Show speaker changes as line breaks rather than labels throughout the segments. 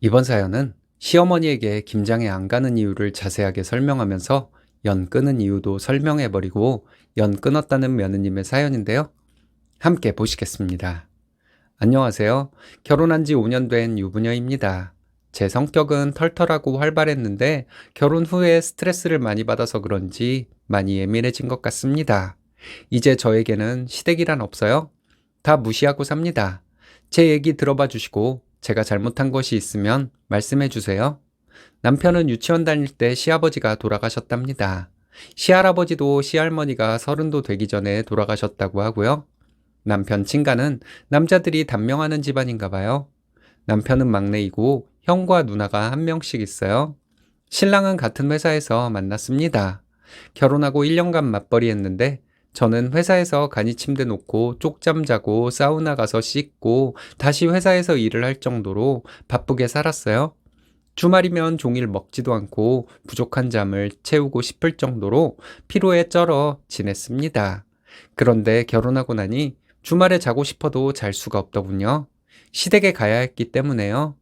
이번 사연은 시어머니에게 김장에 안 가는 이유를 자세하게 설명하면서 연 끊은 이유도 설명해버리고 연 끊었다는 며느님의 사연인데요. 함께 보시겠습니다. 안녕하세요. 결혼한 지 5년 된 유부녀입니다. 제 성격은 털털하고 활발했는데 결혼 후에 스트레스를 많이 받아서 그런지 많이 예민해진 것 같습니다. 이제 저에게는 시댁이란 없어요. 다 무시하고 삽니다. 제 얘기 들어봐 주시고 제가 잘못한 것이 있으면 말씀해 주세요. 남편은 유치원 다닐 때 시아버지가 돌아가셨답니다. 시할아버지도 시할머니가 서른도 되기 전에 돌아가셨다고 하고요. 남편 친가는 남자들이 단명하는 집안인가 봐요. 남편은 막내이고 형과 누나가 한 명씩 있어요. 신랑은 같은 회사에서 만났습니다. 결혼하고 1년간 맞벌이 했는데 저는 회사에서 간이 침대 놓고 쪽잠 자고 사우나 가서 씻고 다시 회사에서 일을 할 정도로 바쁘게 살았어요. 주말이면 종일 먹지도 않고 부족한 잠을 채우고 싶을 정도로 피로에 쩔어 지냈습니다. 그런데 결혼하고 나니 주말에 자고 싶어도 잘 수가 없더군요. 시댁에 가야 했기 때문에요.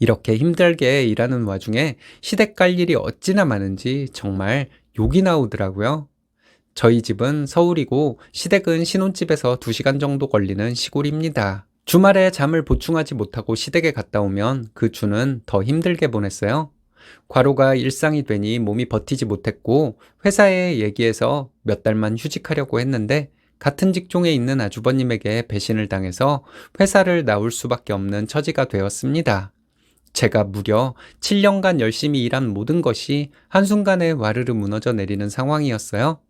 이렇게 힘들게 일하는 와중에 시댁 갈 일이 어찌나 많은지 정말 욕이 나오더라고요. 저희 집은 서울이고 시댁은 신혼집에서 2시간 정도 걸리는 시골입니다. 주말에 잠을 보충하지 못하고 시댁에 갔다 오면 그 주는 더 힘들게 보냈어요. 과로가 일상이 되니 몸이 버티지 못했고 회사에 얘기해서 몇 달만 휴직하려고 했는데 같은 직종에 있는 아주버님에게 배신을 당해서 회사를 나올 수밖에 없는 처지가 되었습니다. 제가 무려 7년간 열심히 일한 모든 것이 한순간에 와르르 무너져 내리는 상황이었어요.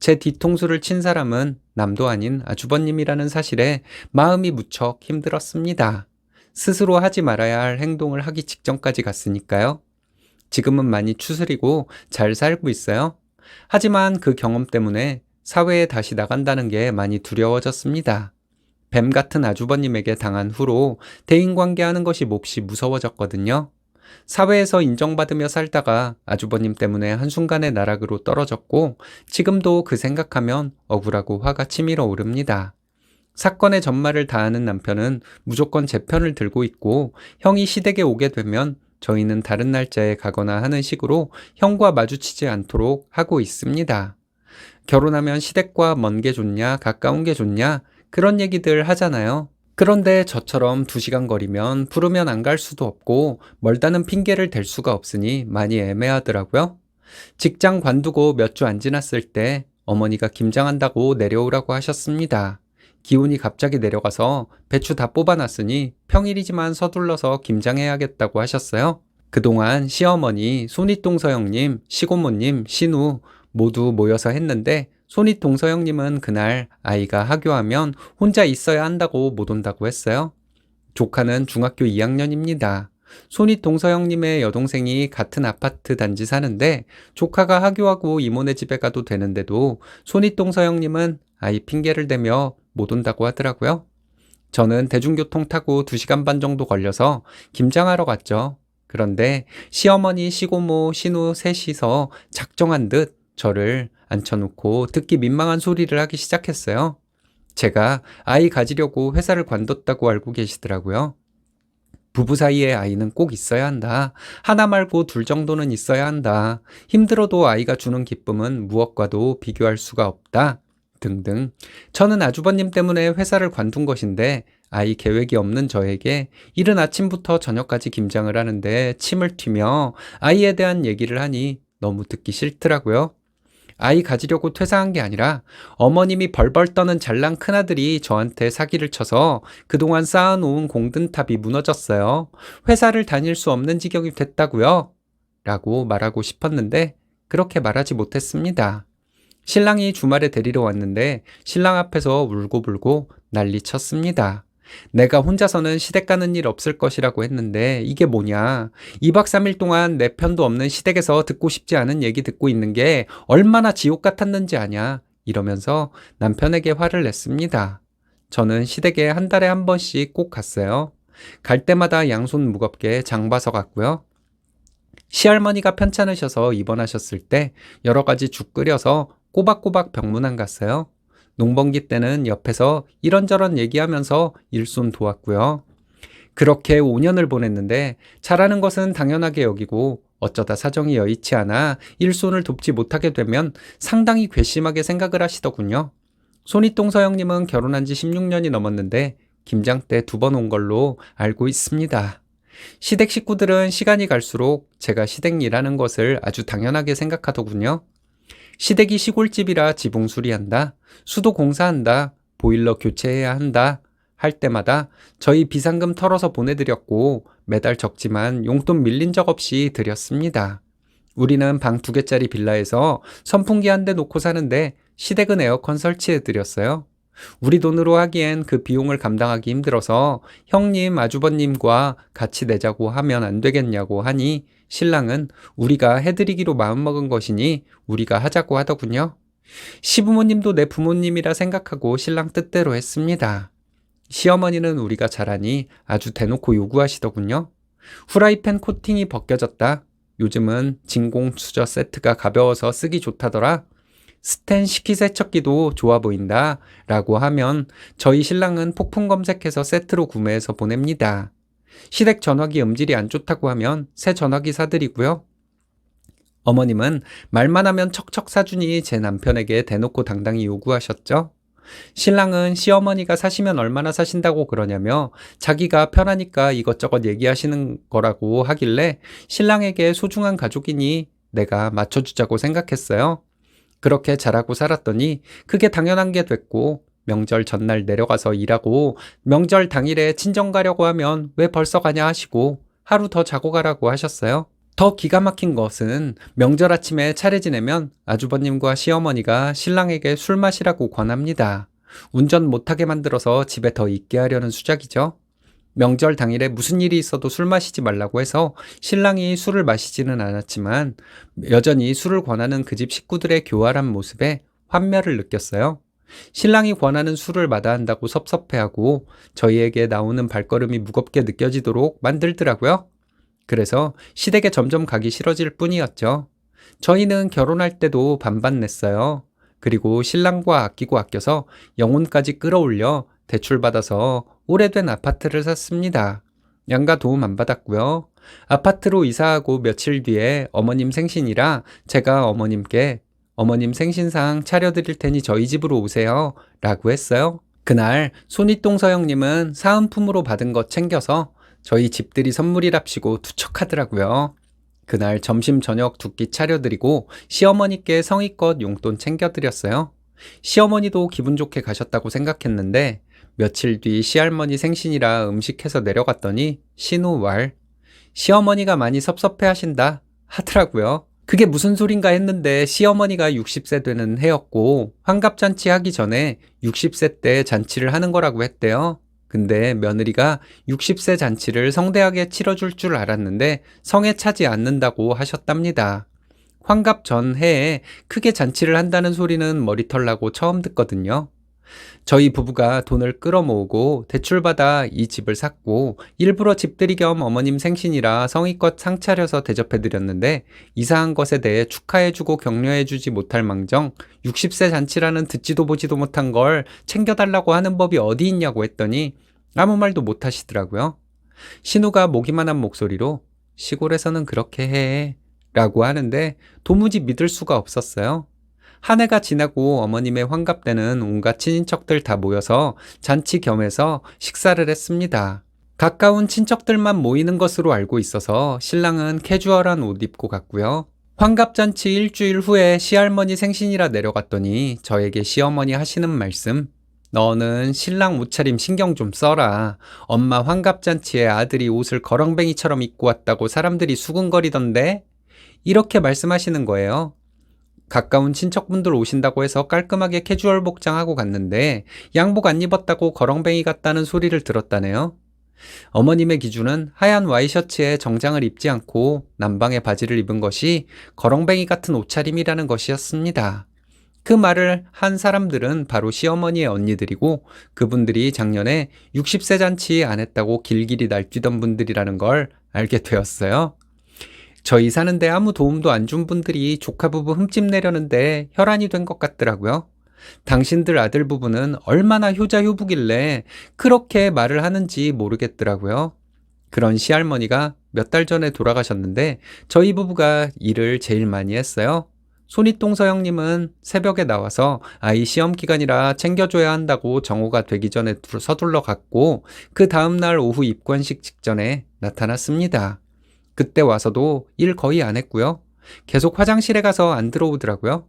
제 뒤통수를 친 사람은 남도 아닌 아주버님이라는 사실에 마음이 무척 힘들었습니다. 스스로 하지 말아야 할 행동을 하기 직전까지 갔으니까요. 지금은 많이 추스리고 잘 살고 있어요. 하지만 그 경험 때문에 사회에 다시 나간다는 게 많이 두려워졌습니다. 뱀 같은 아주버님에게 당한 후로 대인관계하는 것이 몹시 무서워졌거든요. 사회에서 인정받으며 살다가 아주버님 때문에 한순간에 나락으로 떨어졌고 지금도 그 생각하면 억울하고 화가 치밀어 오릅니다. 사건의 전말을 다하는 남편은 무조건 제 편을 들고 있고 형이 시댁에 오게 되면 저희는 다른 날짜에 가거나 하는 식으로 형과 마주치지 않도록 하고 있습니다. 결혼하면 시댁과 먼 게 좋냐, 가까운 게 좋냐, 그런 얘기들 하잖아요. 그런데 저처럼 2시간 거리면 부르면 안 갈 수도 없고 멀다는 핑계를 댈 수가 없으니 많이 애매하더라고요. 직장 관두고 몇 주 안 지났을 때 어머니가 김장한다고 내려오라고 하셨습니다. 기운이 갑자기 내려가서 배추 다 뽑아놨으니 평일이지만 서둘러서 김장해야겠다고 하셨어요. 그동안 시어머니, 손윗동서형님, 시고모님, 신우 모두 모여서 했는데 손윗 동서형님은 그날 아이가 하교하면 혼자 있어야 한다고 못 온다고 했어요. 조카는 중학교 2학년입니다. 손윗 동서형님의 여동생이 같은 아파트 단지 사는데 조카가 하교하고 이모네 집에 가도 되는데도 손윗 동서형님은 아이 핑계를 대며 못 온다고 하더라고요. 저는 대중교통 타고 2시간 반 정도 걸려서 김장하러 갔죠. 그런데 시어머니, 시고모, 신우 셋이서 작정한 듯 저를 앉혀놓고 듣기 민망한 소리를 하기 시작했어요. 제가 아이 가지려고 회사를 관뒀다고 알고 계시더라고요. 부부 사이에 아이는 꼭 있어야 한다. 하나 말고 둘 정도는 있어야 한다. 힘들어도 아이가 주는 기쁨은 무엇과도 비교할 수가 없다. 등등. 저는 아주버님 때문에 회사를 관둔 것인데 아이 계획이 없는 저에게 이른 아침부터 저녁까지 김장을 하는데 침을 튀며 아이에 대한 얘기를 하니 너무 듣기 싫더라고요. 아이 가지려고 퇴사한 게 아니라 어머님이 벌벌 떠는 잘난 큰아들이 저한테 사기를 쳐서 그동안 쌓아놓은 공든탑이 무너졌어요. 회사를 다닐 수 없는 지경이 됐다고요? 라고 말하고 싶었는데 그렇게 말하지 못했습니다. 신랑이 주말에 데리러 왔는데 신랑 앞에서 울고불고 난리 쳤습니다. 내가 혼자서는 시댁 가는 일 없을 것이라고 했는데 이게 뭐냐. 2박 3일 동안 내 편도 없는 시댁에서 듣고 싶지 않은 얘기 듣고 있는 게 얼마나 지옥 같았는지 아냐. 이러면서 남편에게 화를 냈습니다. 저는 시댁에 한 달에 한 번씩 꼭 갔어요. 갈 때마다 양손 무겁게 장 봐서 갔고요. 시할머니가 편찮으셔서 입원하셨을 때 여러 가지 죽 끓여서 꼬박꼬박 병문안 갔어요. 농번기 때는 옆에서 이런저런 얘기하면서 일손 도왔고요. 그렇게 5년을 보냈는데 잘하는 것은 당연하게 여기고 어쩌다 사정이 여의치 않아 일손을 돕지 못하게 되면 상당히 괘씸하게 생각을 하시더군요. 손이똥 서영님은 결혼한 지 16년이 넘었는데 김장 때 두 번 온 걸로 알고 있습니다. 시댁 식구들은 시간이 갈수록 제가 시댁 일하는 것을 아주 당연하게 생각하더군요. 시댁이 시골집이라 지붕 수리한다, 수도 공사한다, 보일러 교체해야 한다 할 때마다 저희 비상금 털어서 보내드렸고 매달 적지만 용돈 밀린 적 없이 드렸습니다. 우리는 방 두 개짜리 빌라에서 선풍기 한 대 놓고 사는데 시댁은 에어컨 설치해 드렸어요. 우리 돈으로 하기엔 그 비용을 감당하기 힘들어서 형님, 아주버님과 같이 내자고 하면 안 되겠냐고 하니 신랑은 우리가 해드리기로 마음먹은 것이니 우리가 하자고 하더군요. 시부모님도 내 부모님이라 생각하고 신랑 뜻대로 했습니다. 시어머니는 우리가 잘하니 아주 대놓고 요구하시더군요. 후라이팬 코팅이 벗겨졌다. 요즘은 진공 수저 세트가 가벼워서 쓰기 좋다더라. 스텐 식기세척기도 좋아 보인다. 라고 하면 저희 신랑은 폭풍 검색해서 세트로 구매해서 보냅니다. 시댁 전화기 음질이 안 좋다고 하면 새 전화기 사드리고요. 어머님은 말만 하면 척척 사주니 제 남편에게 대놓고 당당히 요구하셨죠. 신랑은 시어머니가 사시면 얼마나 사신다고 그러냐며 자기가 편하니까 이것저것 얘기하시는 거라고 하길래 신랑에게 소중한 가족이니 내가 맞춰주자고 생각했어요. 그렇게 잘하고 살았더니 그게 당연한 게 됐고 명절 전날 내려가서 일하고 명절 당일에 친정 가려고 하면 왜 벌써 가냐 하시고 하루 더 자고 가라고 하셨어요. 더 기가 막힌 것은 명절 아침에 차례 지내면 아주버님과 시어머니가 신랑에게 술 마시라고 권합니다. 운전 못하게 만들어서 집에 더 있게 하려는 수작이죠. 명절 당일에 무슨 일이 있어도 술 마시지 말라고 해서 신랑이 술을 마시지는 않았지만 여전히 술을 권하는 그 집 식구들의 교활한 모습에 환멸을 느꼈어요. 신랑이 권하는 술을 마다한다고 섭섭해하고 저희에게 나오는 발걸음이 무겁게 느껴지도록 만들더라고요. 그래서 시댁에 점점 가기 싫어질 뿐이었죠. 저희는 결혼할 때도 반반 냈어요. 그리고 신랑과 아끼고 아껴서 영혼까지 끌어올려 대출받아서 오래된 아파트를 샀습니다. 양가 도움 안 받았고요. 아파트로 이사하고 며칠 뒤에 어머님 생신이라 제가 어머님께 어머님 생신상 차려드릴 테니 저희 집으로 오세요. 라고 했어요. 그날 손이똥 서영님은 사은품으로 받은 것 챙겨서 저희 집들이 선물이랍시고 투척하더라고요. 그날 점심 저녁 두 끼 차려드리고 시어머니께 성의껏 용돈 챙겨드렸어요. 시어머니도 기분 좋게 가셨다고 생각했는데 며칠 뒤 시할머니 생신이라 음식해서 내려갔더니 신우왈 시어머니가 많이 섭섭해 하신다 하더라고요. 그게 무슨 소린가 했는데 시어머니가 60세 되는 해였고 환갑잔치 하기 전에 60세 때 잔치를 하는 거라고 했대요. 근데 며느리가 60세 잔치를 성대하게 치러줄 줄 알았는데 성에 차지 않는다고 하셨답니다. 환갑 전 해에 크게 잔치를 한다는 소리는 머리털 나고 처음 듣거든요. 저희 부부가 돈을 끌어모으고 대출받아 이 집을 샀고 일부러 집들이 겸 어머님 생신이라 성의껏 상 차려서 대접해드렸는데 이사한 것에 대해 축하해주고 격려해주지 못할 망정 60세 잔치라는 듣지도 보지도 못한 걸 챙겨달라고 하는 법이 어디 있냐고 했더니 아무 말도 못 하시더라고요. 신우가 모기만한 목소리로 시골에서는 그렇게 해 라고 하는데 도무지 믿을 수가 없었어요. 한 해가 지나고 어머님의 환갑 때는 온갖 친인척들 다 모여서 잔치 겸해서 식사를 했습니다. 가까운 친척들만 모이는 것으로 알고 있어서 신랑은 캐주얼한 옷 입고 갔고요. 환갑잔치 일주일 후에 시할머니 생신이라 내려갔더니 저에게 시어머니 하시는 말씀 너는 신랑 옷차림 신경 좀 써라. 엄마 환갑잔치에 아들이 옷을 거렁뱅이처럼 입고 왔다고 사람들이 수근거리던데? 이렇게 말씀하시는 거예요. 가까운 친척분들 오신다고 해서 깔끔하게 캐주얼 복장하고 갔는데 양복 안 입었다고 거렁뱅이 같다는 소리를 들었다네요. 어머님의 기준은 하얀 와이셔츠에 정장을 입지 않고 남방의 바지를 입은 것이 거렁뱅이 같은 옷차림이라는 것이었습니다. 그 말을 한 사람들은 바로 시어머니의 언니들이고 그분들이 작년에 60세 잔치 안 했다고 길길이 날뛰던 분들이라는 걸 알게 되었어요. 저희 사는데 아무 도움도 안 준 분들이 조카 부부 흠집 내려는데 혈안이 된 것 같더라고요. 당신들 아들 부부는 얼마나 효자 효부길래 그렇게 말을 하는지 모르겠더라고요. 그런 시할머니가 몇 달 전에 돌아가셨는데 저희 부부가 일을 제일 많이 했어요. 손윗동 서영님은 새벽에 나와서 아이 시험 기간이라 챙겨줘야 한다고 정오가 되기 전에 두- 서둘러 갔고 그 다음날 오후 입관식 직전에 나타났습니다. 그때 와서도 일 거의 안 했고요. 계속 화장실에 가서 안 들어오더라고요.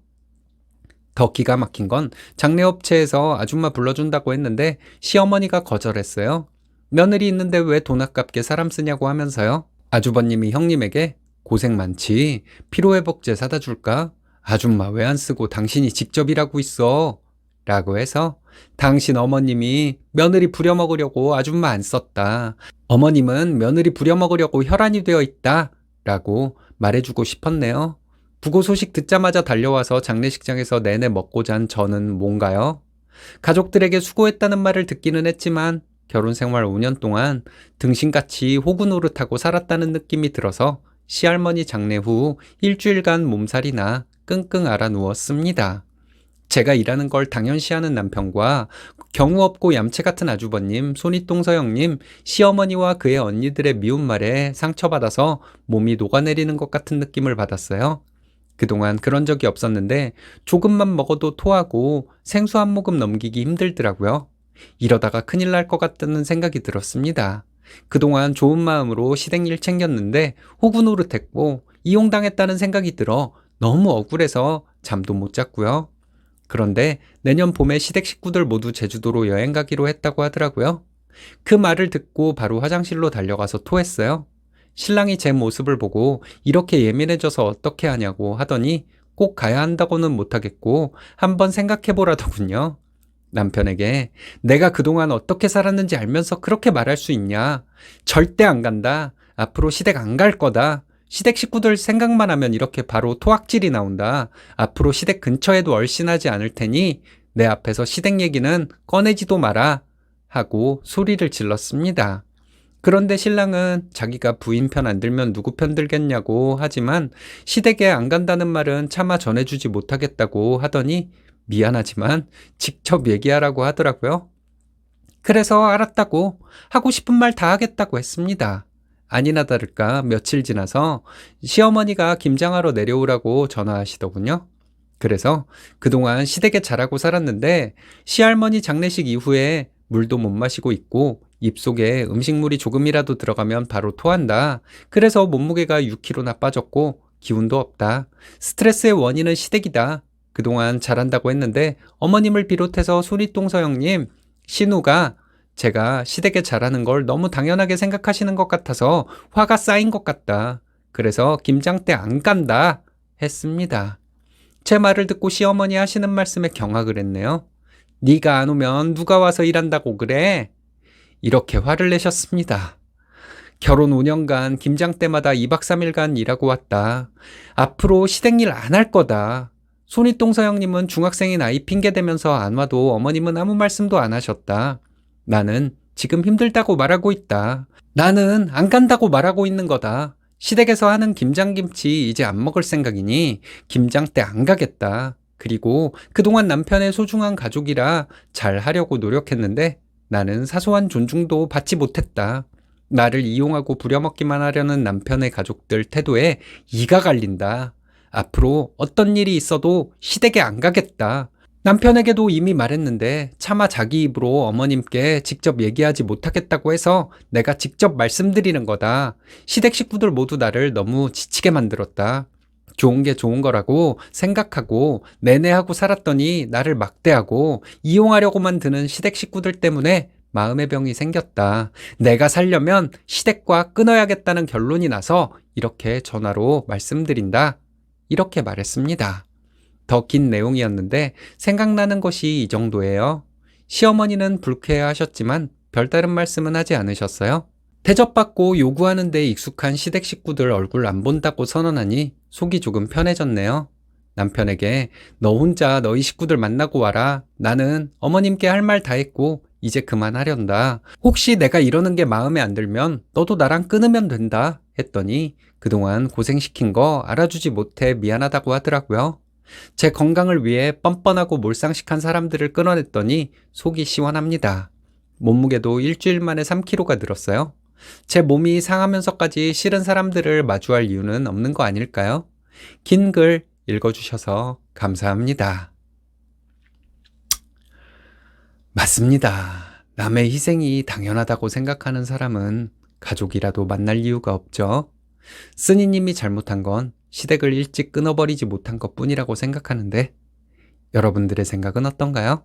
더 기가 막힌 건 장례업체에서 아줌마 불러준다고 했는데 시어머니가 거절했어요. 며느리 있는데 왜 돈 아깝게 사람 쓰냐고 하면서요. 아주버님이 형님에게 고생 많지. 피로회복제 사다 줄까? 아줌마 왜 안 쓰고 당신이 직접 일하고 있어? 라고 해서 당신 어머님이 며느리 부려먹으려고 아줌마 안 썼다. 어머님은 며느리 부려먹으려고 혈안이 되어 있다. 라고 말해주고 싶었네요. 부고 소식 듣자마자 달려와서 장례식장에서 내내 먹고 잔 저는 뭔가요? 가족들에게 수고했다는 말을 듣기는 했지만 결혼 생활 5년 동안 등신같이 호구 노릇하고 살았다는 느낌이 들어서 시할머니 장례 후 일주일간 몸살이나 끙끙 앓아 누웠습니다. 제가 일하는 걸 당연시하는 남편과 경우 없고 얌체 같은 아주버님, 손윗동 서영님, 시어머니와 그의 언니들의 미운 말에 상처받아서 몸이 녹아내리는 것 같은 느낌을 받았어요. 그동안 그런 적이 없었는데 조금만 먹어도 토하고 생수 한 모금 넘기기 힘들더라고요. 이러다가 큰일 날 것 같다는 생각이 들었습니다. 그동안 좋은 마음으로 시댁일 챙겼는데 호구 노릇했고 이용당했다는 생각이 들어 너무 억울해서 잠도 못 잤고요. 그런데 내년 봄에 시댁 식구들 모두 제주도로 여행 가기로 했다고 하더라고요. 그 말을 듣고 바로 화장실로 달려가서 토했어요. 신랑이 제 모습을 보고 이렇게 예민해져서 어떻게 하냐고 하더니 꼭 가야 한다고는 못하겠고 한번 생각해보라더군요. 남편에게 내가 그동안 어떻게 살았는지 알면서 그렇게 말할 수 있냐. 절대 안 간다. 앞으로 시댁 안 갈 거다. 시댁 식구들 생각만 하면 이렇게 바로 토악질이 나온다. 앞으로 시댁 근처에도 얼씬하지 않을 테니 내 앞에서 시댁 얘기는 꺼내지도 마라. 하고 소리를 질렀습니다. 그런데 신랑은 자기가 부인 편 안 들면 누구 편 들겠냐고 하지만 시댁에 안 간다는 말은 차마 전해주지 못하겠다고 하더니 미안하지만 직접 얘기하라고 하더라고요. 그래서 알았다고 하고 싶은 말 다 하겠다고 했습니다. 아니나 다를까 며칠 지나서 시어머니가 김장하러 내려오라고 전화하시더군요. 그래서 그동안 시댁에 잘하고 살았는데 시할머니 장례식 이후에 물도 못 마시고 있고 입속에 음식물이 조금이라도 들어가면 바로 토한다. 그래서 몸무게가 6kg나 빠졌고 기운도 없다. 스트레스의 원인은 시댁이다. 그동안 잘한다고 했는데 어머님을 비롯해서 손윗동 서영님, 신우가 제가 시댁에 잘하는 걸 너무 당연하게 생각하시는 것 같아서 화가 쌓인 것 같다. 그래서 김장 때 안 간다. 했습니다. 제 말을 듣고 시어머니 하시는 말씀에 경악을 했네요. 네가 안 오면 누가 와서 일한다고 그래? 이렇게 화를 내셨습니다. 결혼 5년간 김장 때마다 2박 3일간 일하고 왔다. 앞으로 시댁일 안 할 거다. 손윗동 서영님은 중학생인 아이 핑계대면서 안 와도 어머님은 아무 말씀도 안 하셨다. 나는 지금 힘들다고 말하고 있다. 나는 안 간다고 말하고 있는 거다. 시댁에서 하는 김장김치 이제 안 먹을 생각이니 김장 때 안 가겠다. 그리고 그동안 남편의 소중한 가족이라 잘 하려고 노력했는데 나는 사소한 존중도 받지 못했다. 나를 이용하고 부려먹기만 하려는 남편의 가족들 태도에 이가 갈린다. 앞으로 어떤 일이 있어도 시댁에 안 가겠다. 남편에게도 이미 말했는데 차마 자기 입으로 어머님께 직접 얘기하지 못하겠다고 해서 내가 직접 말씀드리는 거다. 시댁 식구들 모두 나를 너무 지치게 만들었다. 좋은 게 좋은 거라고 생각하고 내내 하고 살았더니 나를 막대하고 이용하려고만 드는 시댁 식구들 때문에 마음의 병이 생겼다. 내가 살려면 시댁과 끊어야겠다는 결론이 나서 이렇게 전화로 말씀드린다. 이렇게 말했습니다. 더 긴 내용이었는데 생각나는 것이 이 정도예요. 시어머니는 불쾌해 하셨지만 별다른 말씀은 하지 않으셨어요. 대접받고 요구하는 데 익숙한 시댁 식구들 얼굴 안 본다고 선언하니 속이 조금 편해졌네요. 남편에게 너 혼자 너희 식구들 만나고 와라. 나는 어머님께 할 말 다 했고 이제 그만하련다. 혹시 내가 이러는 게 마음에 안 들면 너도 나랑 끊으면 된다. 했더니 그동안 고생시킨 거 알아주지 못해 미안하다고 하더라고요. 제 건강을 위해 뻔뻔하고 몰상식한 사람들을 끊어냈더니 속이 시원합니다. 몸무게도 일주일 만에 3kg가 늘었어요. 제 몸이 상하면서까지 싫은 사람들을 마주할 이유는 없는 거 아닐까요? 긴 글 읽어주셔서 감사합니다. 맞습니다. 남의 희생이 당연하다고 생각하는 사람은 가족이라도 만날 이유가 없죠. 쓰니님이 잘못한 건 시댁을 일찍 끊어버리지 못한 것 뿐이라고 생각하는데 여러분들의 생각은 어떤가요?